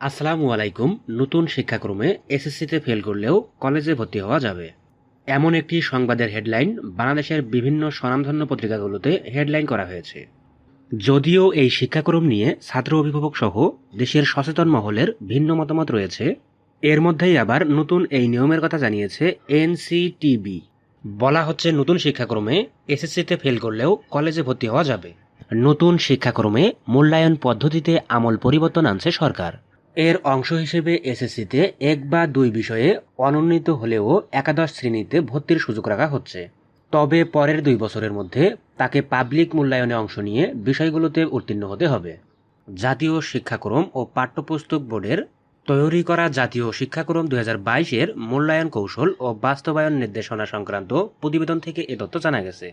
আসসালামু আলাইকুম। নতুন শিক্ষাক্রমে এসএসসিতে ফেল করলেও কলেজে ভর্তি হওয়া যাবে। এমন একটি সংবাদের হেডলাইন বাংলাদেশের বিভিন্ন স্বনামধন্য পত্রিকাগুলোতে হেডলাইন করা হয়েছে। যদিও এই শিক্ষাক্রম নিয়ে ছাত্র অভিভাবক সহ দেশের সচেতন মহলের ভিন্ন মতামত রয়েছে, এর মধ্যেই আবার নতুন এই নিয়মের কথা জানিয়েছে এনসিটিবি। বলা হচ্ছে নতুন শিক্ষাক্রমে এসএসসিতে ফেল করলেও কলেজে ভর্তি হওয়া যাবে। নতুন শিক্ষাক্রমে মূল্যায়ন পদ্ধতিতে আমল পরিবর্তন আনছে সরকার। এর অংশ হিসেবে এসএসসিতে এক বা দুই বিষয়ে অনুন্নীত হলেও একাদশ শ্রেণীতে ভর্তির সুযোগ রাখা হচ্ছে। তবে পরের দুই বছরের মধ্যে তাকে পাবলিক মূল্যায়নে অংশ নিয়ে বিষয়গুলোতে উত্তীর্ণ হতে হবে। জাতীয় শিক্ষাক্রম ও পাঠ্যপুস্তক বোর্ডের তৈরি করা জাতীয় শিক্ষাক্রম দু হাজার মূল্যায়ন কৌশল ও বাস্তবায়ন নির্দেশনা সংক্রান্ত প্রতিবেদন থেকে এ তথ্য জানা গেছে।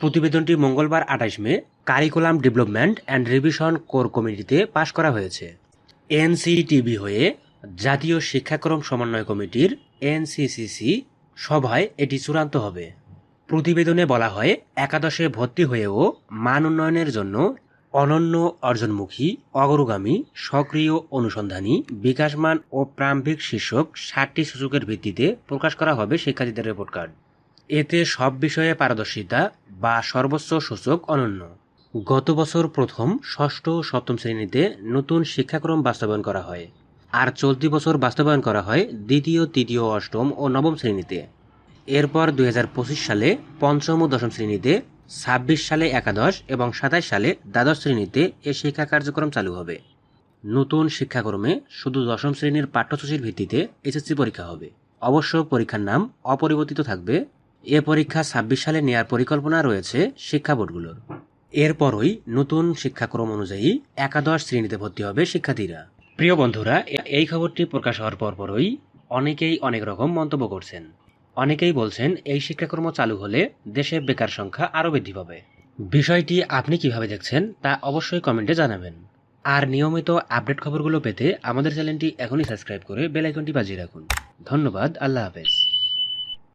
প্রতিবেদনটি মঙ্গলবার আঠাশ May curriculum development and revision core কমিটিতে পাশ করা হয়েছে। এনসিটিভি হয়ে জাতীয় শিক্ষাক্রম সমন্বয় কমিটির এনসিসিসি সভায় এটি চূড়ান্ত হবে। প্রতিবেদনে বলা হয়, একাদশে ভর্তি হয়েও মান উন্নয়নের জন্য অনন্য অর্জনমুখী, অগ্রগামী, সক্রিয় অনুসন্ধানী, বিকাশমান ও প্রারম্ভিক শীর্ষক ষাটটি সূচকের ভিত্তিতে প্রকাশ করা হবে শিক্ষার্থীদের রিপোর্ট কার্ড। এতে সব বিষয়ে পারদর্শিতা বা সর্বোচ্চ সূচক অনন্য। গত বছর প্রথম ষষ্ঠ ও সপ্তম শ্রেণীতে নতুন শিক্ষাক্রম বাস্তবায়ন করা হয়। আর চলতি বছর বাস্তবায়ন করা হয় দ্বিতীয়, তৃতীয়, অষ্টম ও নবম শ্রেণীতে। এরপর দু হাজার পঁচিশ সালে পঞ্চম ও দশম শ্রেণীতে, ছাব্বিশ সালে একাদশ এবং সাতাশ সালে দ্বাদশ শ্রেণীতে এ শিক্ষা কার্যক্রম চালু হবে। নতুন শিক্ষাক্রমে শুধু দশম শ্রেণির পাঠ্যসূচির ভিত্তিতে এসএসসি পরীক্ষা হবে। অবশ্য পরীক্ষার নাম অপরিবর্তিত থাকবে। এ পরীক্ষা ছাব্বিশ সালে নেয়ার পরিকল্পনা রয়েছে শিক্ষা বোর্ডগুলোর। এরপরই নতুন শিক্ষাক্রম অনুযায়ী একাদশ শ্রেণীতে ভর্তি হবে শিক্ষার্থীরা। প্রিয় বন্ধুরা, এই খবরটি প্রকাশ হওয়ার পরপরই অনেকেই অনেক রকম মন্তব্য করছেন। অনেকেই বলছেন, এই শিক্ষাক্রম চালু হলে দেশে বেকার সংখ্যা আরও বৃদ্ধি পাবে। বিষয়টি আপনি কীভাবে দেখছেন তা অবশ্যই কমেন্টে জানাবেন। আর নিয়মিত আপডেট খবরগুলো পেতে আমাদের চ্যানেলটি এখনই সাবস্ক্রাইব করে বেল আইকনটি বাজিয়ে রাখুন। ধন্যবাদ, আল্লাহ হাফেজ।